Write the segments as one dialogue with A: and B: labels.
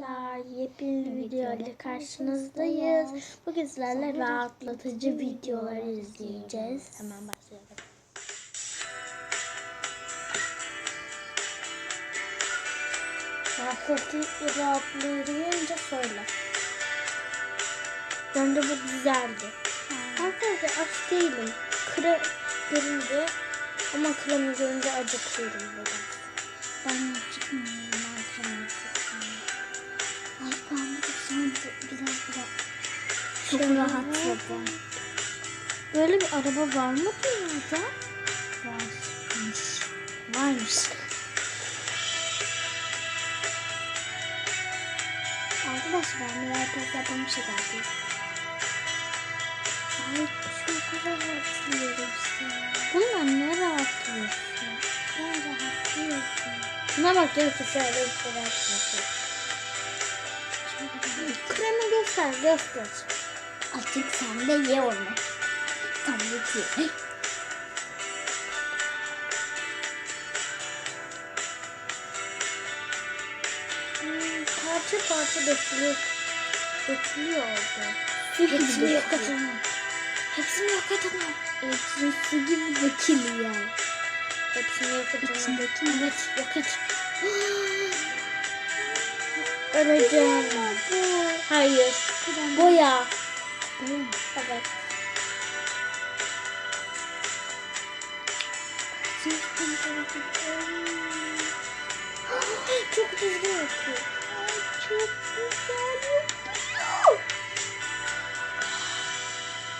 A: Arkadaşlar yepyeni bir video ile karşınızdayız. Bugün sizlerle rahatlatıcı videolar izleyeceğiz. Hemen başlayalım. Rahatlatıcı rahatlayınca söyle. Bence bu güzeldi. Arkadaşlar aç değilim. Krem görünce ama kremi görünce acıkıyorum biraz.
B: Ben çok rahatladım.
A: Böyle bir araba var mı dünyada?
B: Varmış.
A: Varmış.
B: Arkadaşlar ben bir herkes yapılmış geldi.
A: Ay çok rahatlıyorum sen. Bunlar ne rahatlıyorsun?
B: Ben rahatlıyorum.
A: Şuna bak ki şöyle bir şey. Kremi göster göster.
B: Artık sen de ye onu. Tabii ki.
A: Hmm, parça parça dökülüyor. Dökülüyor orada.
B: Hepsini yok edemem.
A: Hepsini yok edemem.
B: Hepsini su gibi dökülüyor.
A: Hepsini yok edemem.
B: İçindeki
A: Evet yok et. Öleceğim. Hayır. Boya. Evet. Çok düzgün yapıyor.
B: Çok güzel yapıyor.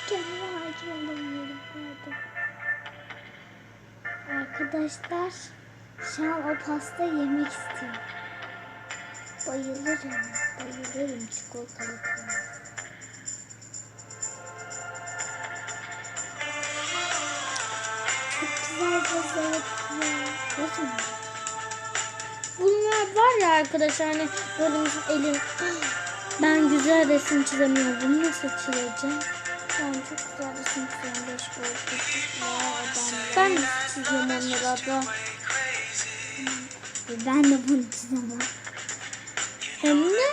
B: Kendime hakim olamıyorum bu. Arkadaşlar şu an o pasta yemek istiyorum. Bayılırım. Bayılırım çikolatalı pasta Bakın.
A: Bunlar var ya arkadaşlar hani bizim elim ben güzel resim çizemiyorum. Bunu nasıl çizeceğim?
B: Ben çok güzel resim çiziyorum. Beş boyutlu.
A: Ben çiziyorum onları abla.
B: Ben de bunu çizemem.
A: Hem de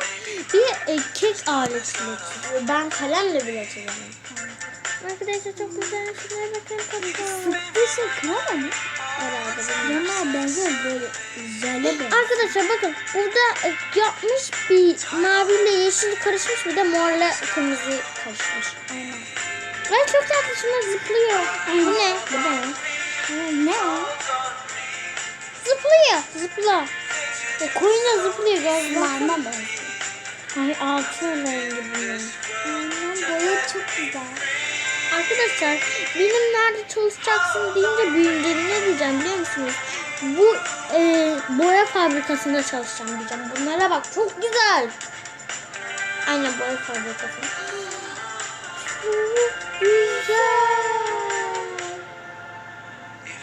A: bir e, kek aletiyle çiziyor. Ben kalemle bile çizemem. Arkadaşlar çok güzel şuraya bakın.
B: Sıktığı şey krema mı?
A: Herhalde
B: benzer böyle jöle benzer.
A: Arkadaşlar bakın burada e, yapmış bir maviyle yeşil karışmış bir de morla kırmızı karışmış.
B: Aynen.
A: Ve çok tatlı şunlar zıplıyor. Bu ne?
B: Bu ne? Ne o?
A: Zıplıyor. Zıpla. E, koyun da zıplıyor. Göz
B: Slime benziyor.
A: Ay altın rengi bunun.
B: Aynen boya çok güzel.
A: Arkadaşlar benim nerede çalışacaksın deyince büyüyünce ne diyeceğim biliyor musunuz? Bu e, boya fabrikasında çalışacağım diyeceğim. Bunlara bak çok güzel. Aynen boya fabrikası. Çok güzel.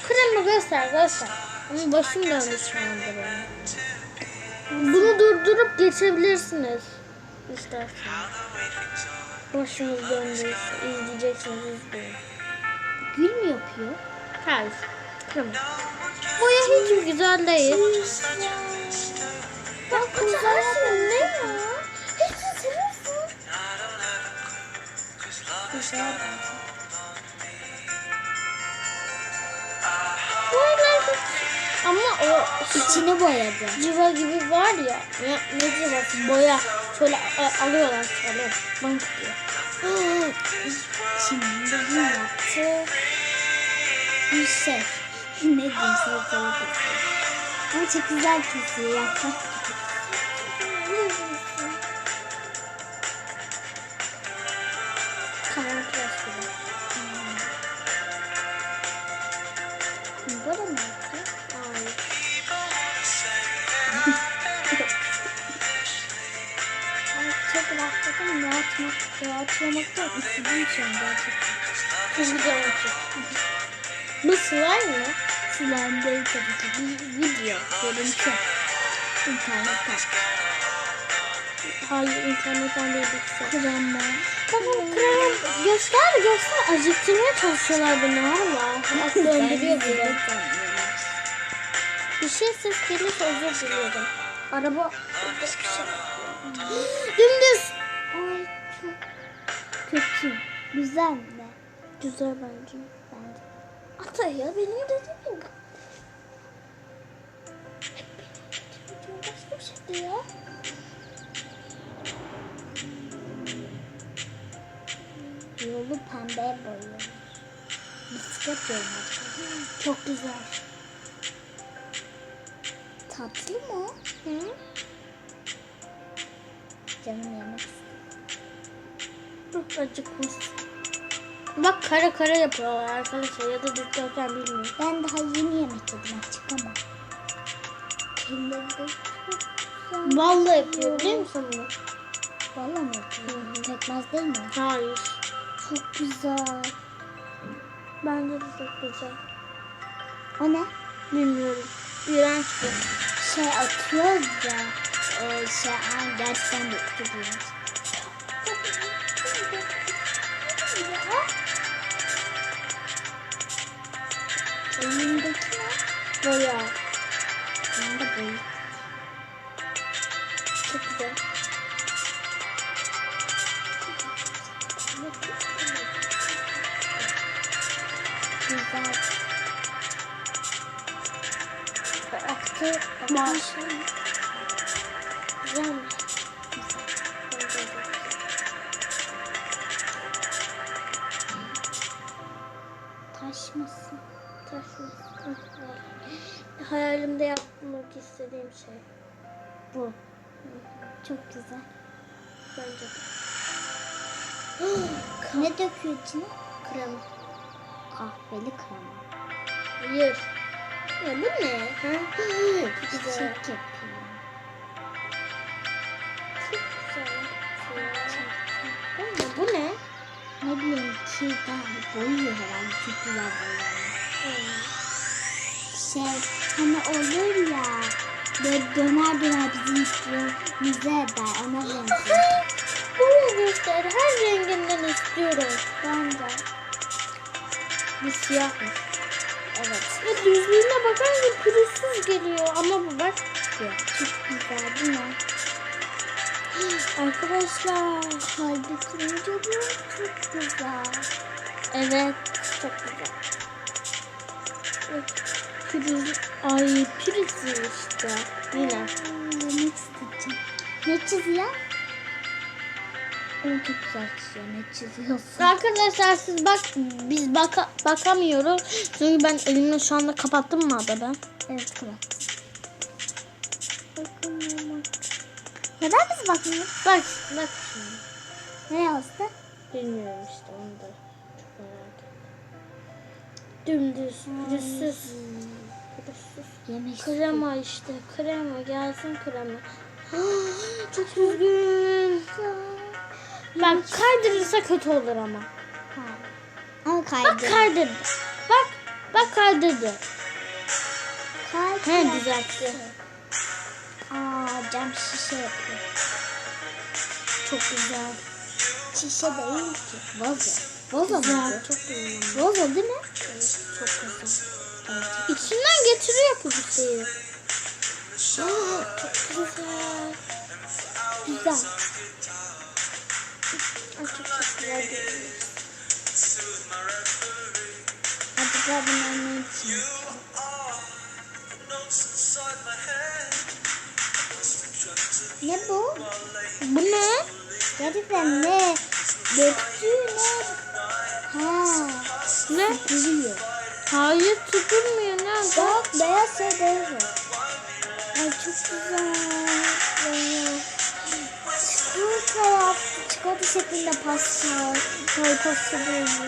A: Kremi göster göster. Ama başım döndü şu anda benim. Bunu durdurup geçebilirsiniz. İsterseniz. Başınız döndüyse izleyeceksiniz izleyin.
B: Gül mü yapıyor?
A: Hayır. Kremi. Boya hiç güzel değil. Ya kızarsın ne ya? Hiç.
B: Güzel
A: hiç- Ama o
B: İçini boyadı.
A: civa gibi var ya. ya ne civası? Boya. Şöyle a- alıyorlar şöyle. Bank diyor.
B: Şimdi yaptı. Şey. ne diyeyim. Ama çok güzel kesiyor yaprak
A: tıraş gibi.
B: Böyle mi yaptı?
A: Hayır.
B: rahatladım. Rahatlamak, rahatlamaktan şu an gerçekten.
A: Güzel olmuş. Bu slime mı?
B: Slime değil tabii ki. Bir video, görüntü. İnternetten.
A: Hayır internetten değil bilgisayar.
B: Krem
A: Bakın krem göster göster acıktırmaya çalışıyorlar beni valla. Bak döndürüyor bir de. Bir şey ses gelirse özür diliyorum. Araba şey. Dümdüz.
B: Kötü. Güzel mi?
A: Güzel bence.
B: Bence.
A: Ata ya benim dediğim.
B: Başka bir şey diyor. Yolu pembeye boyuyor. Bisiklet yolu.
A: Çok güzel.
B: Tatlı mı?
A: Hı?
B: Canım yemek istiyor.
A: Çok acıkmış. Bak kare kare yapıyorlar arkadaşlar ya da dikdörtgen bilmiyorum.
B: Ben daha yeni yemek yedim açık ama.
A: Vallahi yapıyor değil mi bunu?
B: Valla mı yapıyor? Pekmez değil mi?
A: Hayır.
B: Çok güzel.
A: Bence de çok güzel.
B: O ne?
A: Bilmiyorum. İğrenç bu.
B: Şey atıyoruz ya. E, şey gerçekten de çok iğrenç.
A: Güzel. Aktı. Maaşı. Güzel mi? Bence de.
B: Taş mısın?
A: Taş mı? Hı, var. Hayalimde yapmak istediğim şey.
B: Bu. Çok güzel.
A: Bence de.
B: Ne döküyor içine? Kahveli krema.
A: Hayır. Ya bu ne? Ha? Çok
B: Çiçek yapıyor.
A: Çok güzel. Bu ne? Bu ne?
B: Ne bileyim ki daha boyuyor herhalde. Çok güzel boyuyor. Şey hani olur ya böyle döner döner bizi üstümüze eder ona benziyor.
A: Bu göster. Her renginden istiyorum.
B: Ben de.
A: Bu siyah mı?
B: Evet.
A: Ya düzlüğüne bakınca pürüzsüz geliyor. Ama bu bak. siyah.
B: Çok güzel değil mi?
A: Arkadaşlar.
B: Bu çok güzel.
A: Evet. Çok güzel. Pürüz. Ay pürüzsüz işte. Yine.
B: Hmm, Yemek isteyeceğim. Ne çiziyor? O çok güzel çiziyor. Ne çiziyorsun?
A: Arkadaşlar siz bak biz baka, bakamıyoruz. Çünkü ben elimi şu anda kapattım mı ada ben?
B: Evet kapat. Bakamıyorum. Neden biz bakmıyoruz?
A: Bak bak şimdi.
B: Ne yazdı?
A: Bilmiyorum işte onu da çok merak ettim. Dümdüz, pürüzsüz. Pürüzsüz.
B: Yemek
A: Krema işte krema gelsin krema. çok üzgün. Bak kaydırırsa kötü olur ama.
B: Hayır. Ama
A: Bak
B: kaydı.
A: kaydırdı. Bak bak kaydırdı.
B: Kaydı.
A: He düzeltti.
B: Aa cam şişe yapıyor.
A: Çok güzel.
B: Şişe değil ki. Vazo. Vazo
A: Güzel. Çok güzel.
B: Vazo değil mi?
A: Evet, çok güzel. İçinden getiriyor bu bir şeyi. çok güzel.
B: Güzel.
A: Güzel. görünüyor.
B: Hadi gel bunu ne bu?
A: Bu ne?
B: Gerçekten ne? Döktü ne? Ha.
A: Ne?
B: Duruyor.
A: Hayır tutulmuyor ne?
B: Bak beyaz şey beyaz. Ay çok güzel. Şeklinde pasta.
A: Hayır pasta değil bu.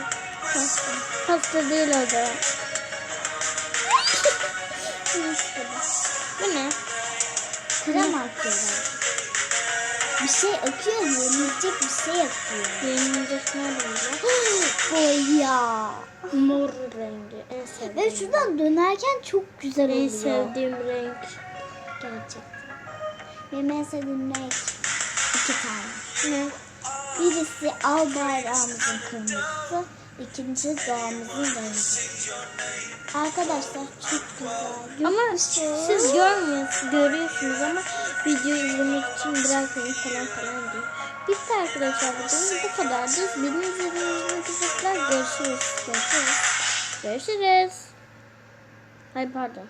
B: Pasta.
A: Pasta değil o.
B: İşte
A: Bu ne?
B: Krem atıyorlar. Bir şey akıyor, yenilecek bir şey yapıyor.
A: Yenilecek ne rengi?
B: Boya.
A: Mor rengi. En sevdiğim.
B: Ve şuradan dönerken çok güzel
A: En
B: oluyor.
A: sevdiğim renk.
B: Gerçekten. Benim en sevdiğim renk iki tane.
A: Ne?
B: Birisi al bayrağımızın kırmızısı, ikincisi doğamızın rengi. Arkadaşlar çok güzel.
A: Ama siz görmüyorsunuz, görüyorsunuz ama video izlemek için bırakmayın falan falan diyor. Bitti arkadaşlar videomuz bu kadardı. Benim izlediğiniz için. Görüşürüz. Görüşürüz. Görüşürüz. Hayır pardon.